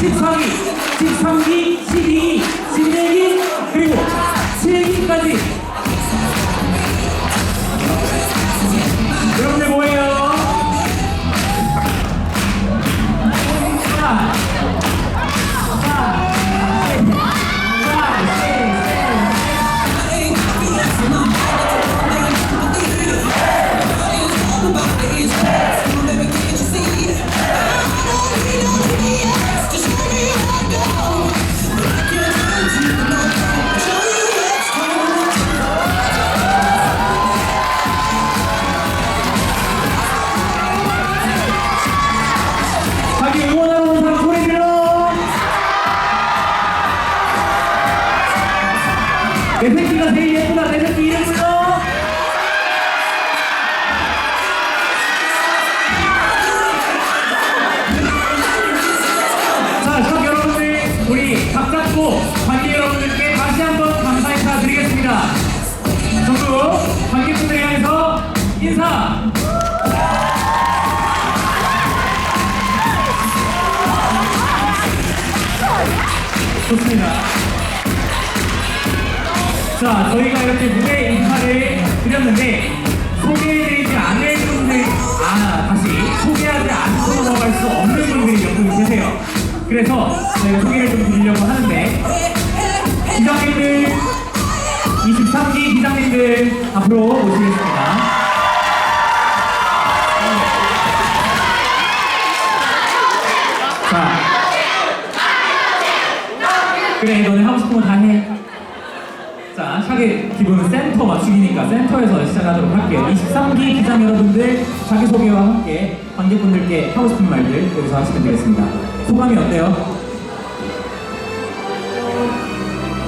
16기, 14기, 13기, 12기, 14기, 그리고 7기까지. 관객분들에 향해서 인사! 좋습니다. 자, 저희가 이렇게 무대 인사를 드렸는데 그래 너네 하고 싶은 거 다 해. 자, 샥의 기본은 센터 맞추기니까 센터에서 시작하도록 할게요. 23기 기장 여러분들 자기소개와 함께 관객분들께 하고 싶은 말들 여기서 하시면 되겠습니다. 소감이 어때요?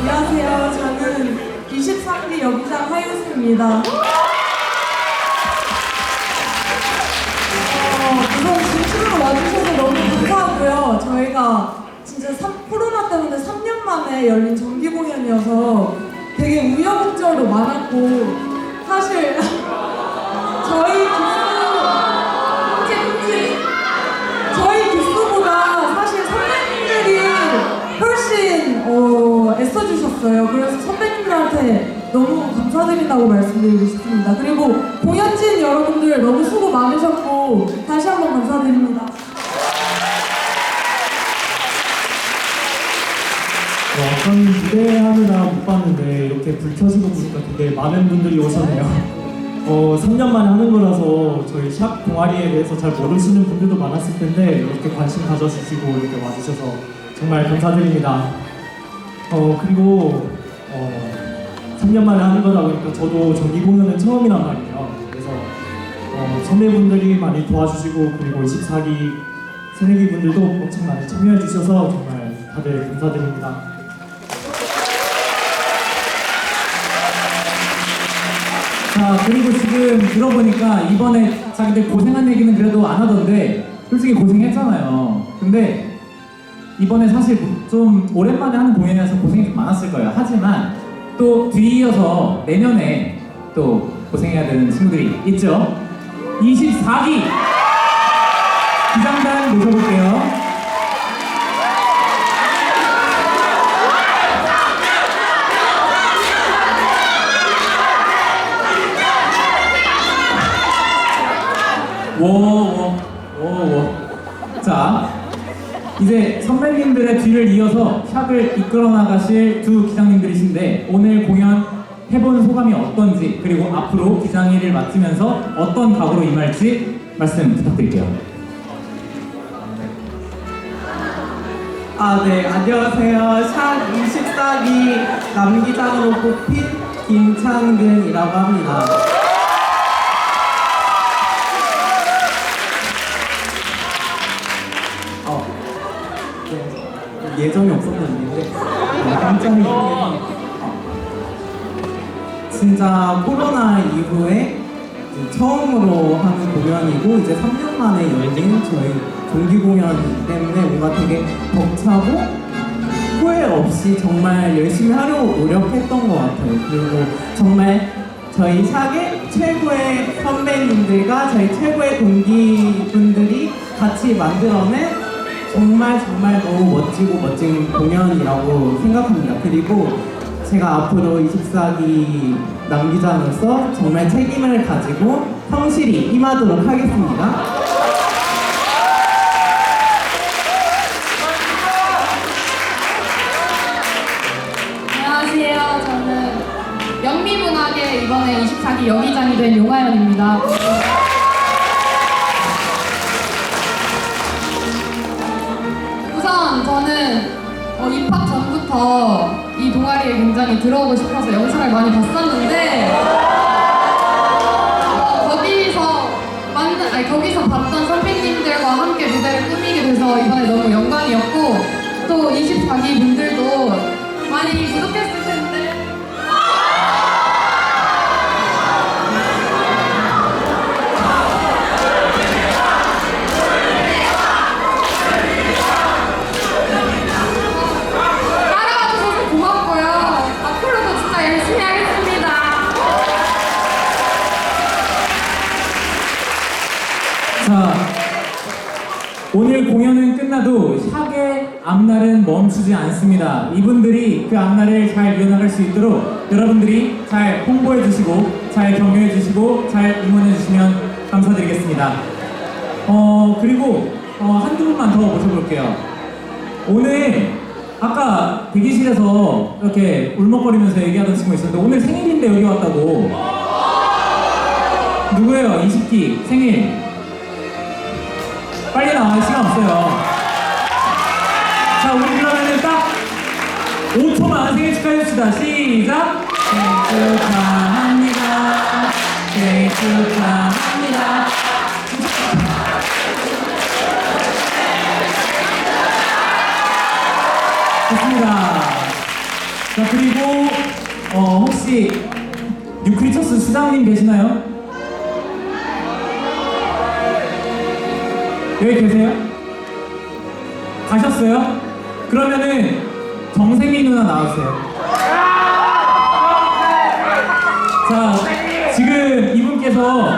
안녕하세요. 저는 23기 여기장 하유수입니다. 어, 우선 진심으로 와주셔서 너무 감사하고요. 저희가 진짜 삼- 코로나 때문에 3년 만에 열린 정기 공연이어서 되게 우여곡절도 많았고 사실 저희 기수 저희 기수보다 사실 선배님들이 훨씬 어, 애써주셨어요. 그래서 선배님들한테 너무 감사드린다고 말씀드리고 싶습니다. 그리고 공연진 여러분들 너무 수고 많으셨고 다시 한번 감사드립니다. 어, 저는 무대하느라 못 봤는데 이렇게 불 켜지고 보니까 되게 많은 분들이 오셨네요. 어, 3년 만에 하는 거라서 저희 샵 동아리에 대해서 잘 모르시는 분들도 많았을 텐데 이렇게 관심 가져주시고 이렇게 와주셔서 정말 감사드립니다. 어, 그리고 어, 3년 만에 하는 거다 보니까 저도 정기 공연은 처음이란 말이에요. 그래서 어, 선배분들이 많이 도와주시고 그리고 24기 새내기 분들도 엄청 많이 참여해 주셔서 정말 다들 감사드립니다. 자, 그리고 지금 들어보니까 이번에 자기들 고생한 얘기는 그래도 안 하던데 솔직히 고생했잖아요. 근데 이번에 사실 좀 오랜만에 하는 공연이라서 고생이 좀 많았을 거예요. 하지만 또 뒤이어서 내년에 또 고생해야 되는 친구들이 있죠. 24기 기장단 모셔볼게요. 워워워워 자 이제 선배님들의 뒤를 이어서 샵을 이끌어 나가실 두 기장님들이신데 오늘 공연 해본 소감이 어떤지 그리고 앞으로 기장일을 맡으면서 어떤 각오로 임할지 말씀 부탁드릴게요. 아, 네, 안녕하세요. 샵 24기 남기장으로 뽑힌 김창근이라고 합니다. 예정이 없었는데 깜짝이야. 어, 진짜 코로나 이후에 이제 처음으로 하는 공연이고 이제 3년 만에 열린 저희 정기 공연이기 때문에 뭔가 되게 벅차고 후회 없이 정말 열심히 하려고 노력했던 것 같아요. 그리고 정말 저희 샵의 최고의 선배님들과 저희 최고의 동기분들이 같이 만들어낸 정말 정말 너무 멋지고 멋진 공연이라고 생각합니다. 그리고 제가 앞으로 24기 남기자로서 정말 책임을 가지고 성실히 임하도록 하겠습니다. 안녕하세요. 저는 영미문학의 이번에 24기 여기장이 된 용하연입니다. 굉장히 들어오고 싶어서 영상을 많이 봤었는데 어, 거기서 만난 아니 거기서 봤던 선배님들과 함께 무대를 꾸미게 돼서 이번에 너무 영광이었고 또 24기 분들도 많이 텐 앞날은 멈추지 않습니다. 이분들이 그 앞날을 잘 이어나갈 수 있도록 여러분들이 잘 홍보해 주시고, 잘 격려해 주시고, 잘 응원해 주시면 감사드리겠습니다. 어, 그리고 어, 한두 분만 더 모셔볼게요. 오늘 아까 대기실에서 이렇게 울먹거리면서 얘기하던 친구 있었는데 오늘 생일인데 여기 왔다고. 누구예요? 20기 생일. 빨리 나와요. 시간 없어요. 자, 우리 그러면은 딱 5초만 생일 축하해줍시다. 시작! 생일 축하합니다. 생일 축하합니다. 좋습니다. 자, 그리고, 어, 혹시 뉴크리처스 수장님 계시나요? 여기 계세요? 가셨어요? 그러면은 정세미 누나 나와주세요. 자, 지금 이분께서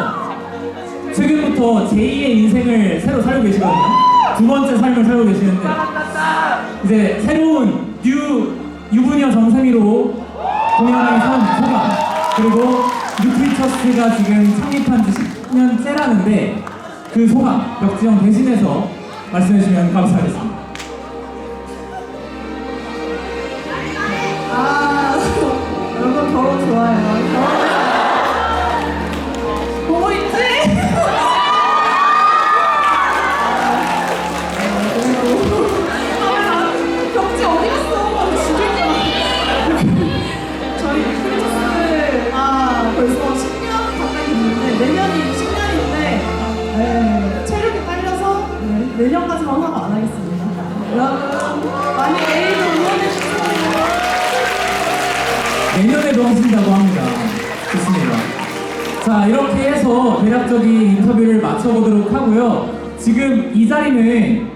최근부터 제2의 인생을 새로 살고 계시거든요. 두 번째 삶을 살고 계시는데 이제 새로운 뉴 유부녀 정세미로 공연을 선 소감 그리고 뉴크리처스가 지금 창립한 지 10년째라는데 그 소감 역지영 대신해서 말씀해 주시면 감사하겠습니다. 자, 이렇게 해서 대략적인 인터뷰를 마쳐보도록 하고요. 지금 이 자리는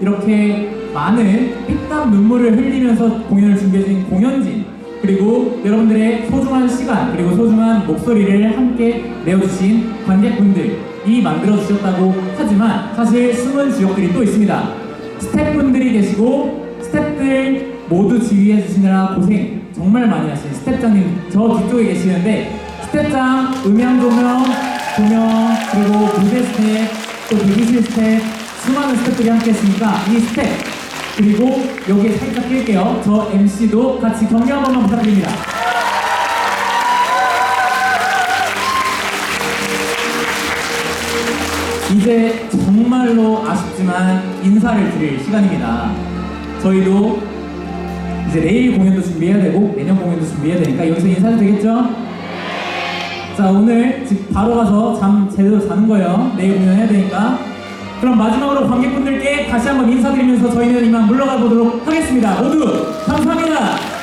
이렇게 많은 피땀 눈물을 흘리면서 공연을 준비해준 공연진, 그리고 여러분들의 소중한 시간, 그리고 소중한 목소리를 함께 내어주신 관객분들이 만들어주셨다고 하지만 사실 숨은 지역들이 또 있습니다. 스태프분들이 계시고 스태프들 모두 지휘해 주시느라 고생 정말 많이 하신 스태프장님 저 뒤쪽에 계시는데 스태프장 음향 조명 조명 그리고 무대 스태프 또 대기실 스태프 수많은 스태프들이 함께 했으니까 이 스태프 그리고 여기에 살짝 낄게요 저 MC도 같이 격려 한 번만 부탁드립니다 이제 정말로 아쉽지만 인사를 드릴 시간입니다. 저희도 이제 내일 공연도 준비해야 되고 내년 공연도 준비해야 되니까 여기서 인사도 되겠죠? 자 오늘 집 바로 가서 잠 제대로 자는 거예요. 내일 공연해야 되니까. 그럼 마지막으로 관객분들께 다시 한번 인사드리면서 저희는 이만 물러가 보도록 하겠습니다. 모두 감사합니다.